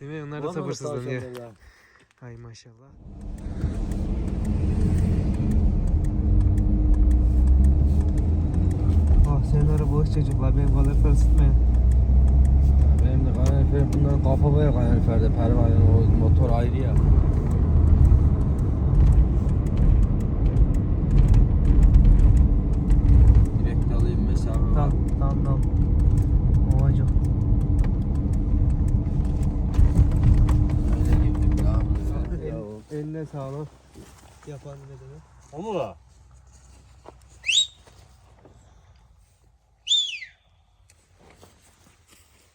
Değil mi? Onlar da sabırsızlanıyor. Hay maşallah. Ah araba boş çocuklar benim kalorifer ısıtmayın. Benim de kalorifer bunların kafa boya kaloriferde pervanenin o motor ayrı ya. Direkt alayım mesafe var. Tamam tamam tamam. Babacım. Öyle girdik ne yapıyorsun? Ya sağlık. Yapan ne demek? O mu?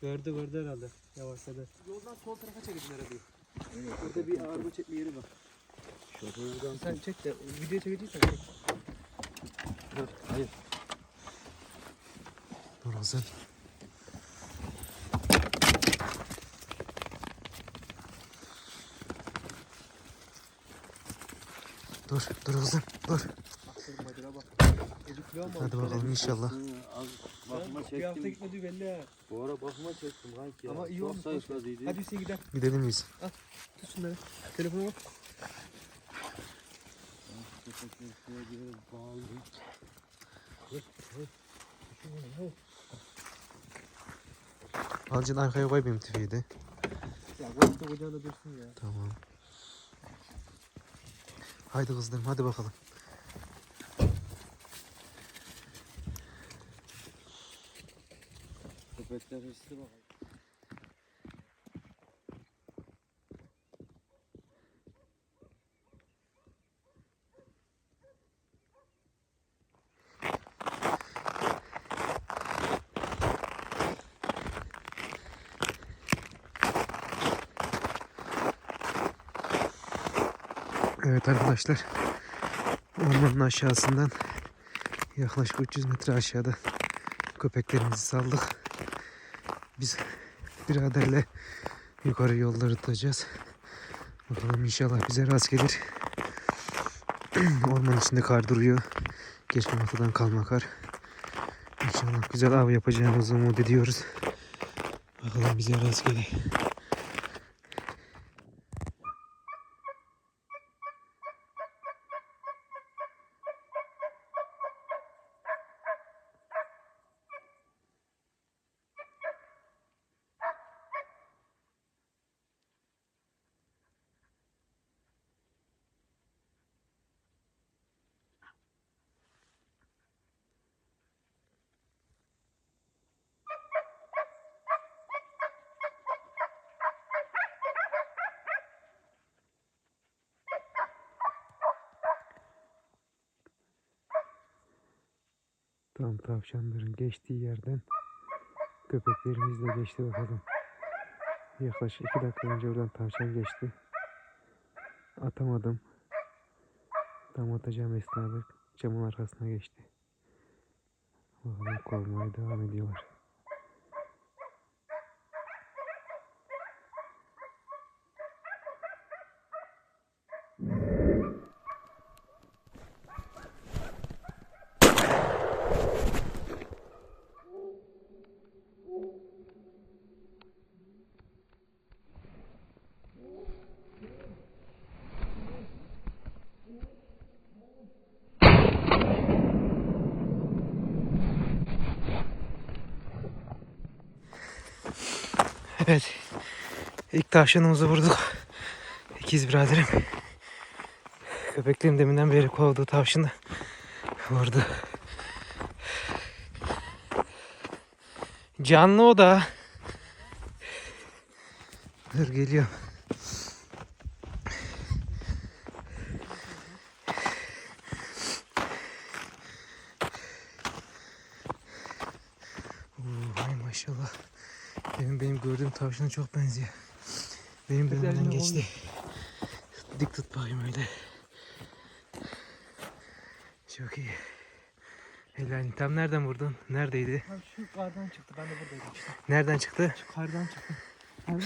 Gördü gördü herhalde. Yavaşladı. Yoldan sol tarafa çekeceksin arabayı. Burada bir araba çekme yeri var. Şoförden Sen çek de video çekeceksen çek. dur. Hayır. Dur Hasan. Dur, dur Hasan, dur. Hadi bakalım inşallah. Az bakma Bir hafta çektim. gitmedi belli ha. Bu ara bakma çektim kanki ya. Ama iyi Çok olmuş, boş zayıfladıydı. Hadi Hüseyin gidelim. Gidelim miyiz? Tut şunları. Telefonu bak. Alcın arkaya koy benim tüfeği de. Ya bu hafta kucağında dursun ya. Tamam. Haydi kızlarım hadi bakalım. Köpekler hırslı bak. Evet arkadaşlar. Ormanın aşağısından yaklaşık 300 metre aşağıda köpeklerimizi saldık. Biz biraderle yukarı yolları tutacağız. Bakalım inşallah bize rast gelir. Orman içinde kar duruyor. Geçen haftadan kalma kar. İnşallah güzel av yapacağımızı umut ediyoruz. Bakalım bize rast gelir. Tam tavşanların geçtiği yerden köpeklerimiz de geçti bakalım. Yaklaşık iki dakika önce oradan tavşan geçti. Atamadım. Tam atacağım esnada camın arkasına geçti. Bakalım kovmaya devam ediyorlar. Evet. İlk tavşanımızı vurduk. İkiz biraderim. Köpeklerim deminden beri kovduğu tavşanı vurdu. Canlı o da. Dur geliyor. Oo, ay maşallah. Benim benim gördüğüm tavşana çok benziyor. Benim bölümden geçti. Dik tut bakayım öyle. Çok iyi. Helal. Tam nereden vurdun? Neredeydi? Ha, şu kardan çıktı. Ben de buradaydım işte. Nereden çıktı? Şu kardan çıktı. Mı?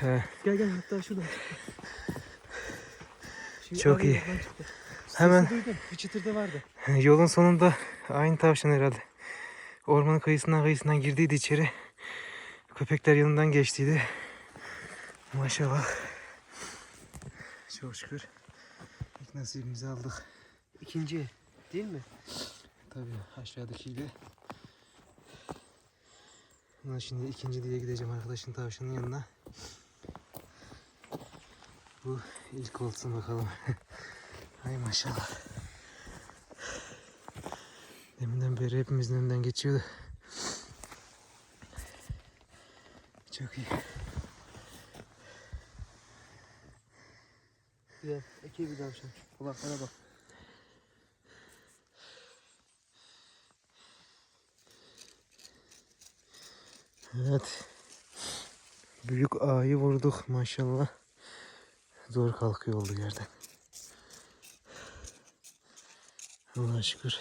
He. Gel gel hatta şuradan çıktı. Şey, Çok iyi. Hemen duydum. Bir çıtırdı vardı. yolun sonunda aynı tavşan herhalde. Ormanın kıyısından kıyısından girdiydi içeri. Köpekler yanından geçtiydi. Maşallah. Çok şükür. İlk nasibimizi aldık. İkinci değil mi? Tabii aşağıdakiyle. Buna şimdi ikinci diye gideceğim arkadaşın tavşanın yanına. Bu ilk olsun bakalım. Hay maşallah. Deminden beri hepimizin önünden geçiyordu. Çok iyi. Güzel. Eki bir tavşan. Kulaklara bak. Evet. Büyük ağayı vurduk maşallah. Zor kalkıyor olduğu yerden. Allah'a şükür.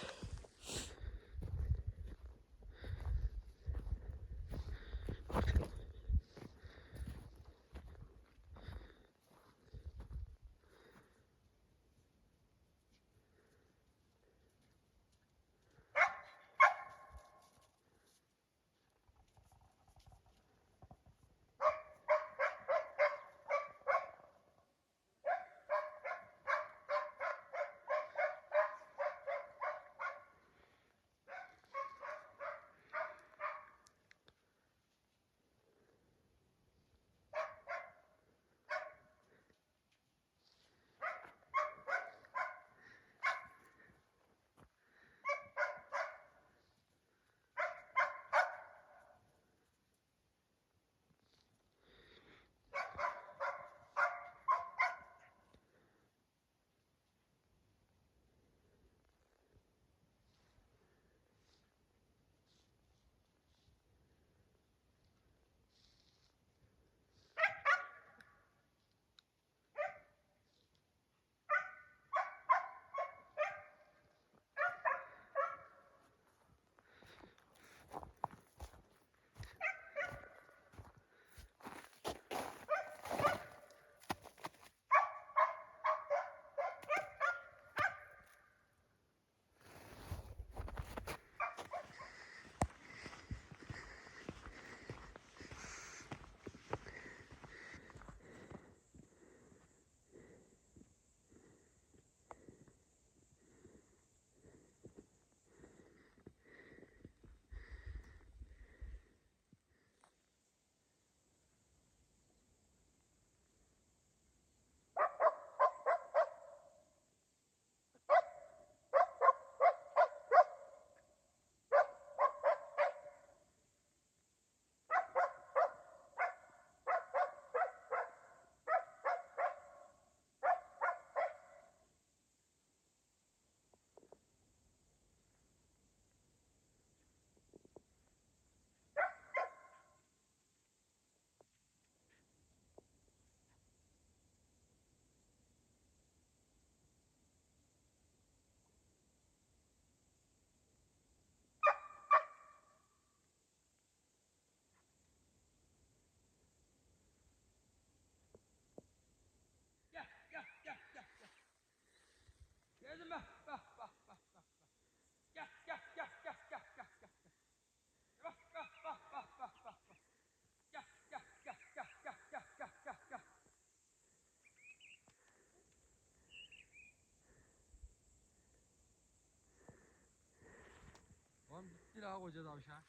Lan bitti la koca tavşan.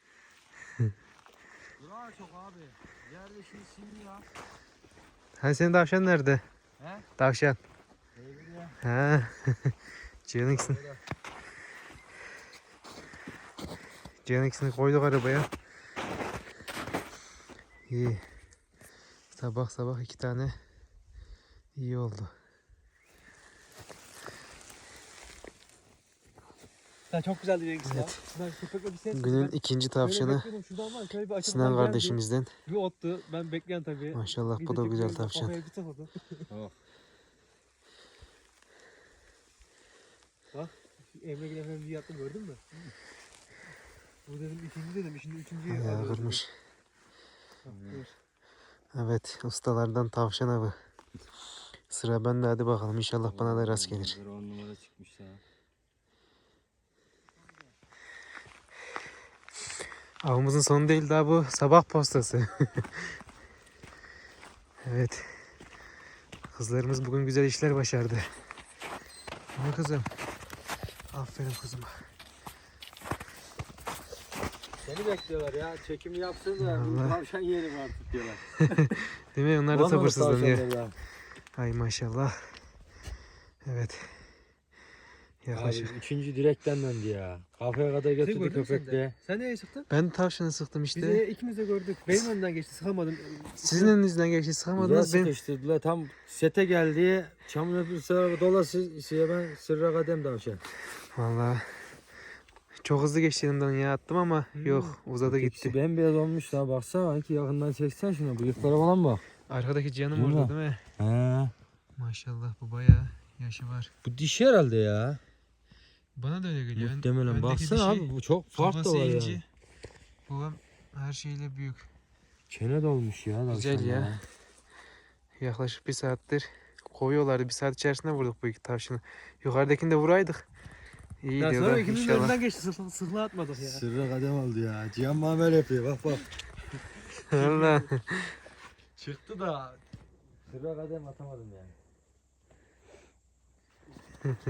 Durağı çok abi. Yerde şimdi şimdi ya. Hani senin tavşan nerede? He? Tavşan. Sevgili ya. Ha. Canix'in. Canix'ini koyduk arabaya. İyi. Sabah sabah iki tane iyi oldu. Ya çok güzeldi rengi ya. Evet. Ben bir ses. Günün ben ikinci tavşanı bir Sinan kardeşimizden. Bir ottu. Ben bekleyen tabii. Maşallah bu da güzel tavşan. Bir. Oh. Bak. Emre gelen hemen bir yattı gördün mü? Bu dedim ikinci dedim. Şimdi üçüncüyü Ya kırmış. Buyur. Evet ustalardan tavşan avı. Sıra bende hadi bakalım inşallah bana da rast gelir. Bir on numara çıkmış ya. Avımızın sonu değil daha bu sabah postası. evet. Kızlarımız bugün güzel işler başardı. Ne kızım? Aferin kızıma. Seni bekliyorlar ya. Çekim yapsın da Vallahi. tavşan yiyelim artık diyorlar. Değil mi? Onlar da sabırsızlanıyor. ya. Ay maşallah. Evet. Abi Yaklaşık. üçüncü direkten döndü ya. Kafaya kadar götürdü gördün mü sen de? köpekle. Sen neye sıktın? Ben tavşanı sıktım işte. Biz de ikimiz de gördük. Benim önden geçti sıkamadım. Sizin elinizden geçti Güzel sıkamadınız. Ben... sıkıştırdılar. Tam sete geldi. Çamur öpür sıra dolası şeye ben sırra kadem tavşan. Vallahi çok hızlı geçti yanından ya attım ama Hmm. yok uzadı gitti. İkisi bembeyaz olmuş daha baksana. Sanki yakından çeksen şunu. Bıyıklara falan bak. Arkadaki canım Değil mi? orada değil mi? He. Maşallah bu bayağı yaşı var. Bu dişi herhalde ya. Bana da öyle geliyor. Muhtemelen. öndeki Baksana dişi, abi bu çok farklı kafası var ya. ince. Babam her şeyle büyük. Çene dolmuş ya. Güzel tavşan ya. Yaklaşık bir saattir koyuyorlardı. Bir saat içerisinde vurduk bu iki tavşanı. Yukarıdakini de vuraydık. İyi Ya diyorlar sonra ikimiz önden geçti. Sıkla, sıkla atmadık ya. Sırra kadem oldu ya. Cihan Mamer yapıyor bak bak. Allah. Çıktı da. Sırra kadem atamadım yani.